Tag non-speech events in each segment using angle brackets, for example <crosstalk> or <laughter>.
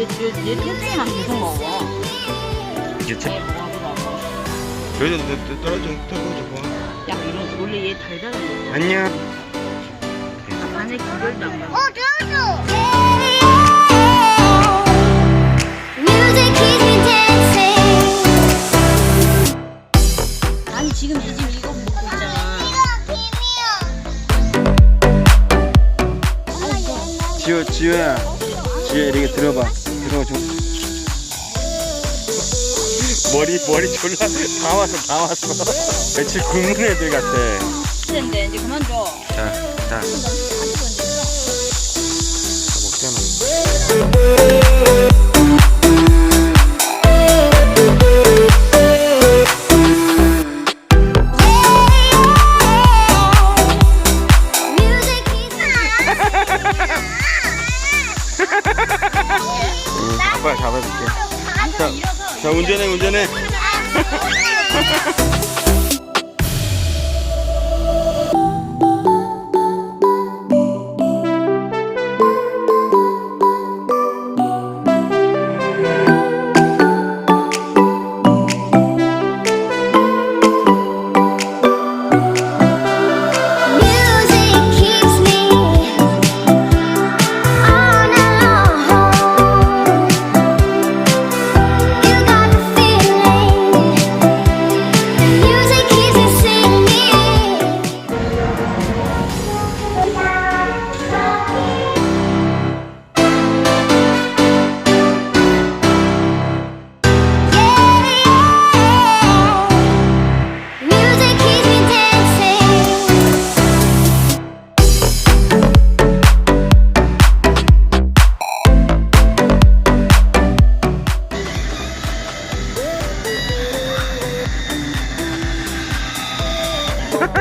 유튜브만 계속 먹어. 유튜브. 여기서 너- 너 떨어져 떨어져 봐. 야, 이런 원래 얘 달달한 거. 안녕. 안에 기별도 안 어, 맞아. 들어줘. 아니, 지금 이 집 이거 먹고 있잖아. 아, 지효 지효야 지효 이렇게 들어봐. 들어봐 좀. 머리 머리 졸라 다 왔어 다 왔어. 며칠 굶은 애들 같아. 근데 이제 그만 줘. 자, 자. 아빠가 잡아줄게. 자, 자 운전해 운전해. <laughs> <laughs>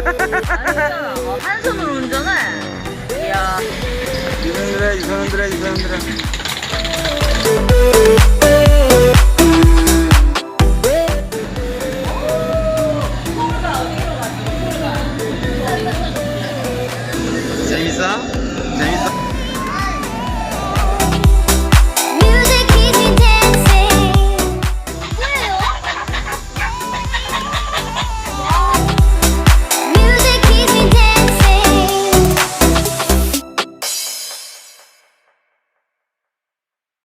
한 손으로 운전해. 이야. 이 사람들아 이 사람들아 이 사람들아.